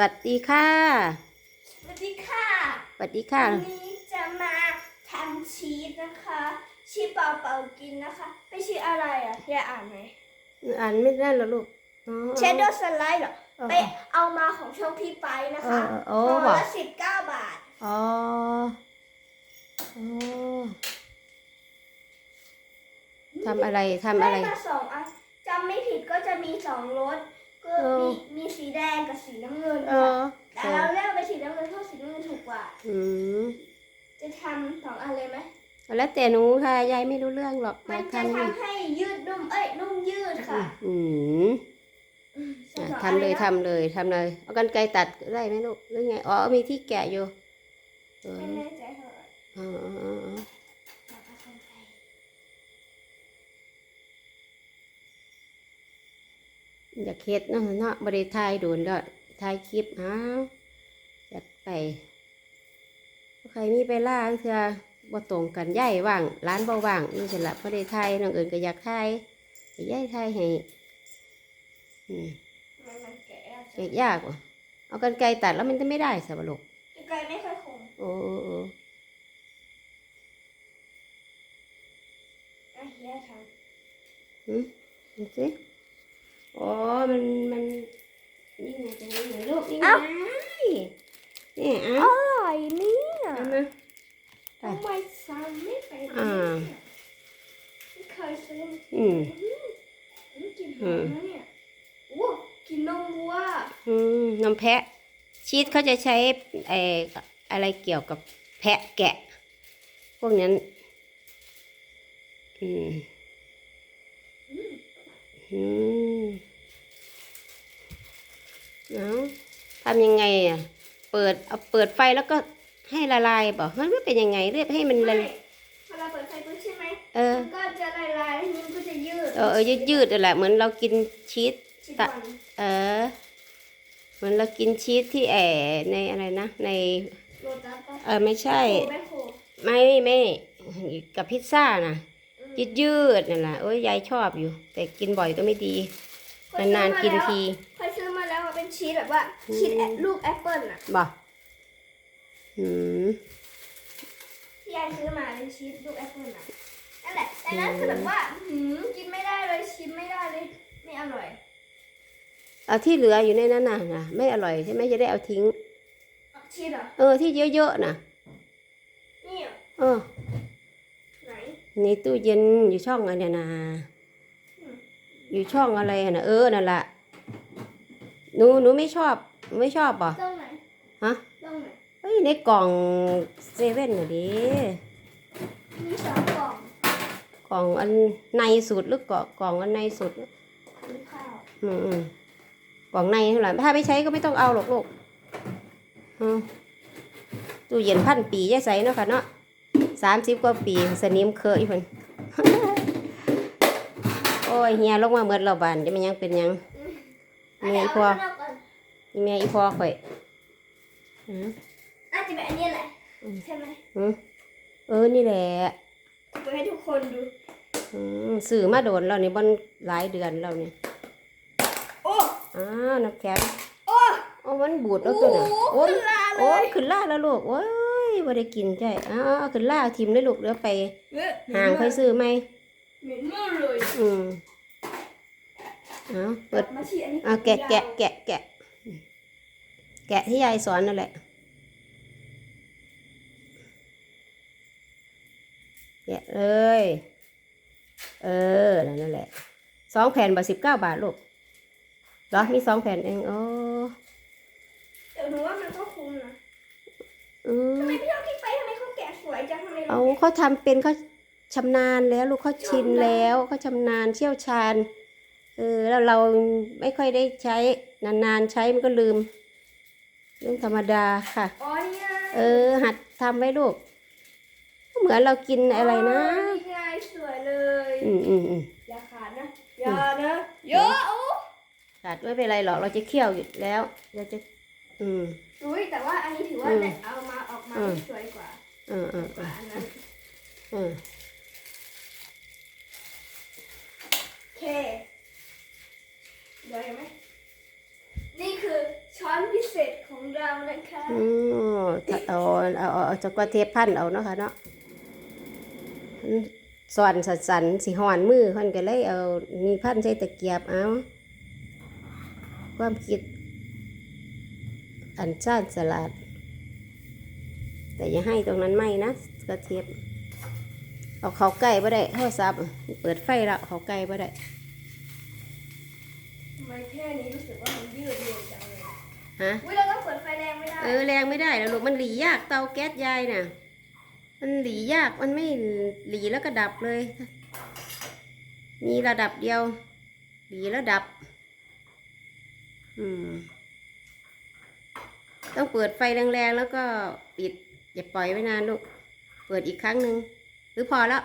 วัสดีค่ะ สวัสดีค่ะ สวัสดีค่ะ วันนี้จะมาทำชีสนะคะ ชีสเปล่าๆกินนะคะ ไม่ใช่อะไรอะอย่าอ่านไหมอ่านไม่ได้เหรอลูกอ๋อเชดเดอร์สไลด์เหรออ๋อไปเอามาของช่องพี่ไปนะคะเออเออห่บอกละสิบเก้าบาท อ๋ออ๋อทำอะไรทำอะไรได้มาสองอันจำไม่ผิดก็จะมีสองรส ก็เออมีมีสีแดงกับสีน้ำเงินเอค่ะอ แต่เราเลือกไปสีน้ำเงินเพราะสีน้ำเงินถูกกว่า อืมจะทำสองอันเลยไหมแล้วแต่หนูค่ะ ยายไม่รู้เรื่องหรอกมัยานยจะทำนี่ทำให้ยืดนุ่มเอ้ยนุ่มยืดค่ะอืมอืมอะสองทำเลยอันนะทำเลยทำเลย เอากันไกรตัดได้ไหมลูกหรือไง อ๋อ มีที่แกะอยู่เออ ไม่แน่ใจเท่าไหร่ อ๋ออ๋ออ๋อ อยากเอาคนไทย อยากเฮ็ดเนาะเนาะบริทายโดนแล้วถ่ายคลิปอ้าวอยากไป ใครมีไปล่าเถื่อบ่ตรงกันย่ายว่างร้านบ่ว่างนี่สิละบ่ได้ทายน้องเอิญก็อยากทายให้ย่ายทายให้อืมมันมันแก่แล้วเก็ยากว่ะเอากันไกรตัดแล้วมันจะไม่ได้สิบ่ลูกจะไกลไม่ค่อยคมโอ้โอ้โอ้อะเฮียทหืมดูสิ อ๋อ มันมันนี่ไงตรงนี้ไงลูกนี่ไงนี่เอะำอร่อยเนี่ยเอามาไปทำไมซ้ำไม่ไปอ่าไม่เคยซื้ออืมอืมกินหอมนะเนี่ยโอ้กินนมวัวอืมนมแพะ ชีสเขาจะใช้ไออะไรเกี่ยวกับแพะแกะ พวกนั้นอืมอืม เอาทำยังไงอะ เปิดเอาเปิดไฟแล้วก็ให้ละลายเปล่ามันไม่เป็นยังไงเรียกให้มันละไม่เวลาเปิดไฟปุ๊บใช่ไหมเออ มันก็จะละลายแล้วมันก็จะยืด เออเออยืดยืดๆนั่นแหละเหมือนเรากินชีสชิบตะวันเออเหมือนเรากินชีสที่แอในอะไรนะใน โรตัสปะเออไม่ใช่โคแม่โคไม่ไม่กับพิซซ่านะอืมยืดยืดๆนั่นแหละโอ้ยยายชอบอยู่ แต่กินบ่อยก็ไม่ดี นานๆกินทีเคยซื้อ มาแล้วมันเป็นชีสแบบว่าชีสแอปลูกแอปเปิ้ลอะบ่อืมที่ยายซื้อมาเป็นชีสลูกแอปเปิ้ลอะนั่นแหละแต่นั้นคือแบบว่าหืมกินไม่ได้เลยชิมไม่ได้เลยไม่อร่อยเอาที่เหลืออยู่ในนั้นน่ะนะไม่อร่อยใช่ไหมจะได้เอาทิ้งชีสเหรอเออที่เยอะๆน่ะนี่เหรอเออไหนในตู้เย็นอยู่ช่องอะไรนะอืมอยู่ช่องอะไรน่ะเออนั่นแหละ หนูหนูไม่ชอบหนูไม่ชอบป่ะตรงไหนฮะตรงไหนเอ้ยในกล่องเซเว่นน่ะดิมีสองกล่องกล่องอันในสุดหรือกล่องกล่องอันในสุดมีข้าวอืมอืมกล่องในเท่าไหร่ถ้าไม่ใช้ก็ไม่ต้องเอาหรอกลูกอืมตู้เย็นพันปียายใส่เนาะค่ะเนาะสามสิบกว่าปีสนิมเคยเพิ่นโอ้ยเฮียลงมาเมื่อเราบานจะมันยังเป็นหยัง อันมีเดี๋ยวพวเอากข้างนอกก่อนอีแม่อีพ่อข่อยอืมน่าจะเป็นอันนี้แหละอืมใช่ไหมอืมเออนี่แหละเปิดให้ทุกคนดูอืมสื่อมาโดนแล้วนี่บนหลายเดือนแล้วนี่โอ้อ้าวน้ำแข็งโอ้โอ้มันบูดแล้วตัวน่ะโอ้โอ้ขึ้นลาเลโอ้ยขึ้นล่าแล้วลูกโอ้ยบ่ได้กินใช่อ้าวเอาขึ้นล่าเอาทิมได้ลูกเดี๋ยวไปเว้ยห่างค่อยซื้อไหมเหม็นมากเลยอืม เอาเปิดมาฉีดอันนี้เอาแกะแกะแกะแกะแกะที่ยายสอนนั่นแหละแกะเลย เออ นั่นแหละสองแผ่นบาทสิบเก้าบาทลูกเหรอมีสองแผ่นเองโอ้เดี๋ยวหนูว่ามันก็คุ้มนะอืมทำไมพี่เอาที่ไปทำไมเขาแกะสวยจังทำไมเราเอาเขาทำเป็นเขาชำนาญแล้ว ลูกเขาชินแล้วเขาชำนาญเชี่ยวชาญ เออแล้วเราไม่ค่อยได้ใช้นานๆใช้มันก็ลืมเรื่องธรรมดาค่ะอ๋อนี่ไงเออ หัดทำไว้ลูกก็เหมือนเรากินอะไรนะนี่ไงสวยเลยอืมอืมอืมอย่าขาดนะอย่านะเยอะโอ้ขาดไม่เป็นไรหรอกเราจะเคี่ยวอยู่แล้วเราจะ อืมอุ้ยแต่ว่าอันนี้ถือว่าอืมแต่เอามาออกมาอืมสวยกว่าเออเออกว่าอันนั้นเออโอเค เดี๋ยวเห็นไหมนี่คือช้อนพิเศษของเรานะคะอืมถ้าเอาเอาเอาเอาจากว่าเทปพันเอาเนาะค่ะเนาะสอนสันสันสิห่อนมือคนก็เลยเอานี่พันใส่ตะเกียบเอาความคิด อันชาติสลัด แต่อย่าให้ตรงนั้นไหมนะกระเทียมเอาเขาไก่บ่ได้โทรศัพท์เปิดไฟล้วเขาไก่บ่ได้ ทำไมแค่นี้รู้สึกว่ามันยืดเร็วจังเลยฮะ อุ้ยเราต้องเปิดไฟแรงไม่ได้เออแรงไม่ได้แล้วลูกมันหลียากเตาแก๊สยายน่ะ มันหลียากมันไม่หลีแล้วก็ดับเลย มีระดับเดียว หลีแล้วดับ อืม ต้องเปิดไฟแรงๆแล้วก็ปิด อย่าปล่อยไว้นานลูก เปิดอีกครั้งหนึ่งหรือพอแล้ว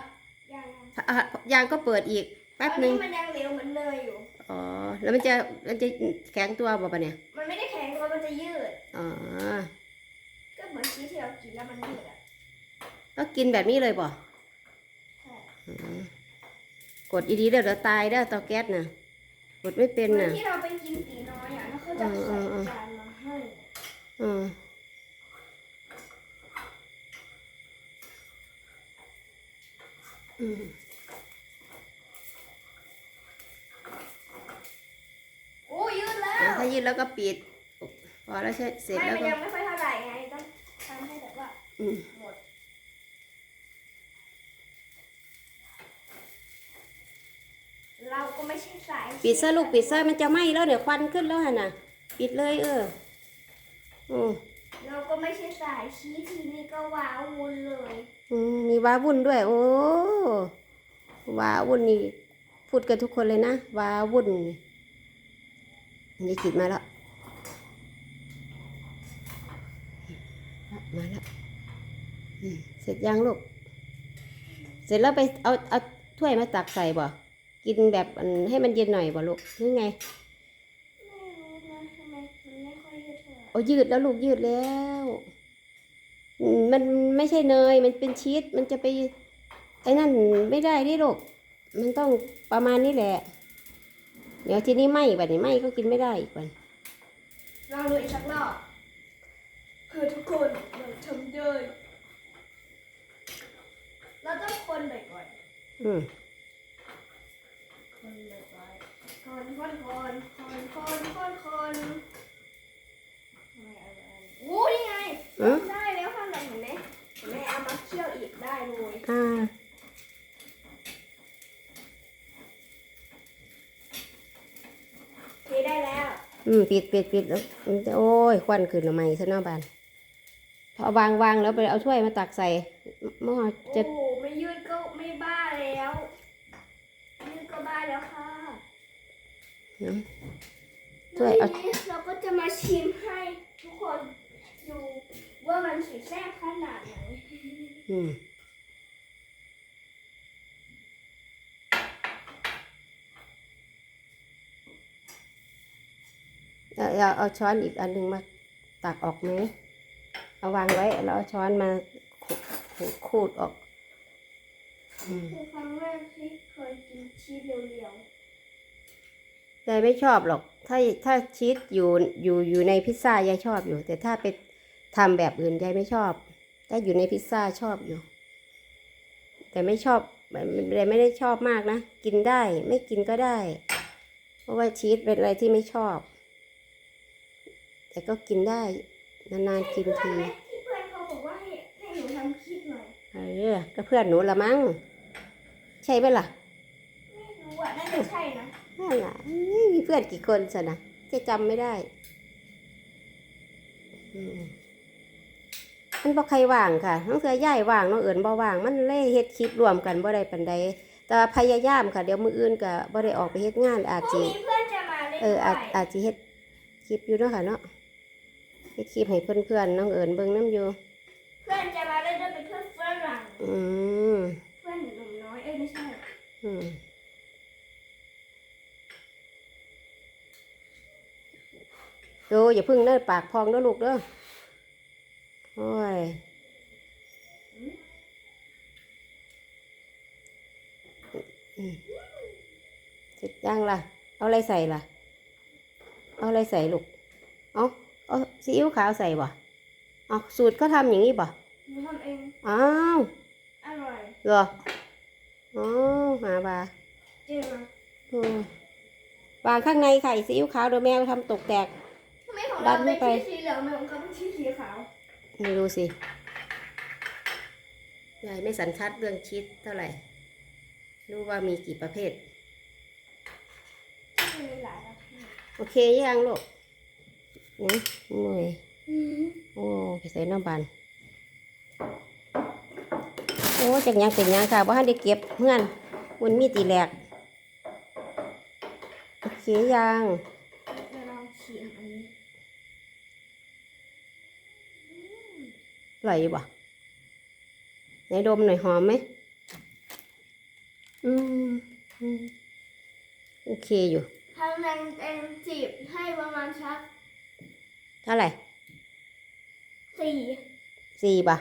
ยังอะยางก็เปิดอีกแป๊บหนึ่งตอนนี้มันยังเหลวเหมือนเนยอยู่ อ๋อ แล้วมันจะมันจะแข็งตัวบ่ปะเนี่ย มันไม่ได้แข็งตัวมันจะยืด อ๋อ ก็เหมือนชีสที่เรากินแล้วมันยืดอะก็กินแบบนี้เลยบ่ใช่อืมกดอีดีเดี๋ยวเดี๋ยวตายเด้อเตาแก๊สน่ะ กดไม่เป็นเหมือนน่ะที่เราไปกินตีน้อยอะแล้วเขาจะใส่จานมาให้อืมอืม โอ้ยืดแล้ อะ ว ถ้า ยืดแล้วก็ปิด พอแล้วใช่เสร็จไม่แล้วมันก็ยังไม่ค่อยเท่าไหร่ไงต้องทำให้แบบว่าอืมหมดเราก็ไม่ใช่สายปิดซะลูกปิดซะมันจะไหม้แล้วเดี๋ยวควันขึ้นแล้วฮะน่ะ ปิดเลยเอออืมเราก็ไม่ใช่สายชีสทีนี้ก็ว้าวุ่นเลยอืมมีว้าวุ่นด้วย โอ้ว้าวุ่นนี่พูดกันทุกคนเลยนะว้าวุ่นนี่ ขีดมาแล้ว มาแล้วอืมเสร็จยังลูก เสร็จแล้วไปเอาเอาถ้วยมาตักใส่บ่ กินแบบอันให้มันเย็นหน่อยบ่ลูกหรือไงไม่รู้นะทำไมมันไม่ค่อยยืดเท่าไหร่โอ้ยืดแล้วลูกยืดแล้วอืมมันไม่ใช่เนย มันเป็นชีส มันจะไปไอ้นั่นไม่ได้ดิลูก มันต้องประมาณนี้แหละ เดี๋ยวทีนี้ไหมแบบนี้ไหมก็กินไม่ได้อีกวันลองดูอีกสักรอบเพื่อทุกคนเราทำได้เราต้องคนบ่อยอืมๆคนบ่อยๆคนคนคนคนคนคนคนไม่เอาแล้วโอ้นี่ไงอืมได้แล้วข้างในเห็นไหมเห็นไหมเอามาเคี่ยวอีกได้เลยอ่า เทได้แล้ว อืมปิดปิดปิดแล้วมันจะโอ้ยควันขึ้นละไหมซะเนาะบานพอวางวางแล้วไปเอาถ้วยมาตักใส่หม้อจะโอ้ไม่ยืดก็ไม่บ้าแล้วยืดก็บ้าแล้วค่ะอืมช่แล้ววยเอาทีนี้เราก็จะมาชิมให้ทุกคนดูว่ามันสีแซ่บขนาดไหนอืม เอาเอาช้อนอีกอันหนึ่งมาตักออกไหมเอาวางไว้แล้วเอาช้อนมาขูดออกคือครั้งแรกที่เคยกินชีสเรียวยายไม่ชอบหรอก ถ้าถ้าชีสอยู่อยู่อยู่ในพิซซ่ายายชอบอยู่ แต่ถ้าไปทำแบบอื่นยายไม่ชอบ ถ้าอยู่ในพิซซ่าชอบอยู่ แต่ไม่ชอบแต่ไม่ได้ชอบมากนะ กินได้ไม่กินก็ได้ เพราะว่าชีสเป็นอะไรที่ไม่ชอบ แต่ก็กินได้ นานๆกินเพื่อนทีไหมที่เพื่อนเขาบอกว่าให้ให้หนูทำคลิปหน่อย เออก็เพื่อนหนูละมั้งใช่ไหมล่ะไม่รู้อะน่าจะใช่นะ นั่นล่ะเอ้ยมีเพื่อนกี่คนสนะจะจำไม่ได้อืมมันบ่ใครว่างค่ะน้องเสือย่ายว่างน้องเอิญบ่ว่าง มันเลยเฮ็ดคลิปรวมกันบ่ได้ปานใดแต่ว่าพยายามค่ะ เดี๋ยวมื้ออื่นก็บ่ได้ออกไปเฮ็ดงานอาจพรุ่สิงนี้เพื่อนจะมาเล่นเออด้อาจวยอาจสิเฮ็ดคลิปอยู่เนาะค่ะเนาะ เฮ็ดคลิปให้เพื่อนๆน้องเอิญเบิ่งนํอยู่เพื่อนจะมาเล่นด้วยเป็นเพื่อนฝรั่งอืมเพื่อนหนุ่มน้อยเอ้ยไม่ใช่อืมดูอย่าเพึ่งเนิดปากพองเด้อลูกเด้อโอ้ยอืมเสร็จยังล่ะ เอาอะไรใส่ล่ะ เอาอะไรใส่ลูก เอา เอาซีอิ๊วขาวใส่บ่เอาสูตรเขาทำอย่างนี้บ่หนูทำเอง อ้าวอร่อยเหรออ๋อหาบาจริงนะอืมวางข้างในไข่ซีอิ๊วขาวโดยแม่ทำตกแตก ทำไมของดัเรานไม่เป็นไปชีสสีเหลืองทำไมของเขาเป็นชีสสีขาว ไม่รู้สิยายไม่สันทัดเรื่องชีสเท่าไหร่ รู้ว่ามีกี่ประเภทชีสมีหลายประเภทโอเคยังลูก นะหน่วยโอ้ไปใส่น้ำบานโอ้จักยังเป็นยังค่ะว่าให้ได้เก็บเพื่อนมันมีตีแหลกโอเคยังเดี๋ยวลองชิมอันนี้อร่อยอยู่บ่ไหนดมหน่อยหอมไหมอืมโอเคอยู่ทางนั้นเองจีบให้ประมาณชัก เท่าไหร่สี่สี่ป่ะ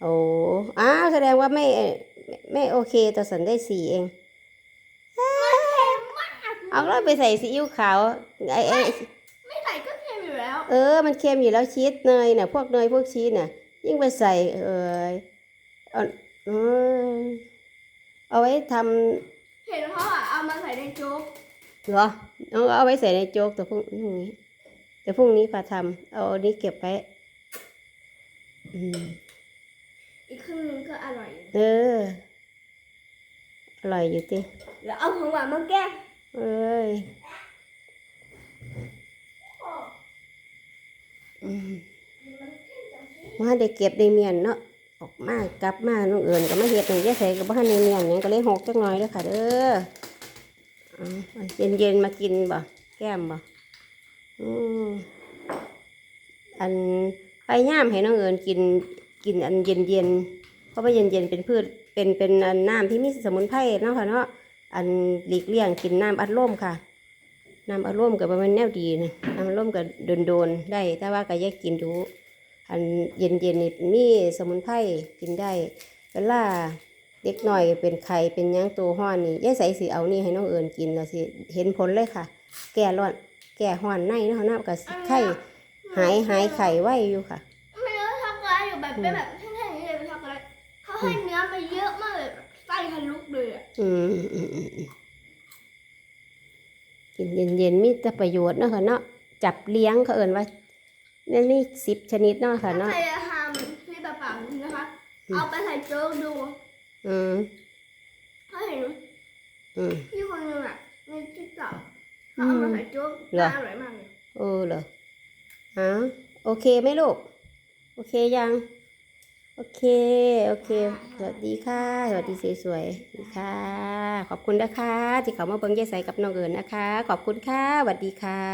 โอ้อ้าวแสดงว่าไม่ไม่ไม่โอเคต่อสันได้สี่เองเค็มมากเอาแล้วไปใส่ซีอิ๊วขาวไอ้ไอ้ไม่ใส่ก็เค็มอยู่แล้ว เออ มันเค็มอยู่แล้วชีสเนยน่ะ พวกเนยพวกชีสน่ะ ยิ่งไปใส่เออเอาเออเอาไว้ทเห็นเขาอะเอามาใส่ในโจ๊กำเหรอเอาเอาไว้ใส่ในโจ๊กแต่พรุ่งพ รุ่งนี้แต่พรุ่งนี้พาทำเอาอันนี้เก็บไว้อืมอีกครึ่งหนึงก็อร่อยอยู่เออ อร่อยอยู่ติแล้วเอาของหวานมาแก้มเอ้ยอืมมาได้เก็บได้เมียนเนาะออกมากลับมาน้องเอิญก็มาเฮ็ดหนึ่งแยใส่กับบ้านในเมียนหยังก็เลยหกจักหน่อยเด้อค่ะเด้อเอาเย็นเย็นๆมากินบ่แก้มบ่อืม อันพยายามให้น้องเอิญกินกินอันเย็นเย็นเพราะว่าเย็นเย็นเป็นพืชเป็นเป็นอันน้ำที่มีสมุนไพรเนาะค่ะเนาะอันหลีกเลี่ยงกินน้ำอัดลมค่ะน้ำอัดลมกับมันแนวดีนะน้ำอัดลมกับโดนๆได้ แต่ว่าก็แยกกินดูอันเย็นๆนี่มีสมุนไพรกินได้เวลาเด็กหน่อยเป็นไข่เป็นยังตัวห้อนนี่ยายใส่สีเอานี่ให้น้องเอิญกินแล้วสิเห็นผลเลยค่ะ แก่ร้อนแก่ห้อนในเนาะนะกับไข้ หายหายไข่ไวอยู่ค่ะ ไม่รู้ช็อกโกแลตอยู่แบบเป็นแบบแท่งๆอย่างนี้เลยเป็นช็อกโกแลตเขาให้เนื้อมาเยอะมากเลยไส้ทะลุเลยอะอืมอืมอืมอืมอืมกินเย็นๆมีแต่ประโยชน์เนาะค่ะเนาะจับเลี้ยงเขาเอิญว่านี่นี่สิบชนิดเนาะค่ะถ้าเนาะ ใครจะทำที่แบบแบบนี้นะคะ อืม เอาไปใส่โจ๊กดูอืมเขาเห็นอืม พี่คนหนึงอะในติ๊กต็อกเขาเอามาใส่โจ๊กเหรอ น่าอร่อยมากเลย เออเหรอ อ๋อโอเคไหมลูก โอเคยัง โอเค โอเค สวัสดีค่ะ สวัสดีสวยๆสวัสดีค่ะ ขอบคุณนะคะ ที่เขามาเบิ่งยายใสกับน้องเอิญนะคะ ขอบคุณค่ะ สวัสดีค่ะ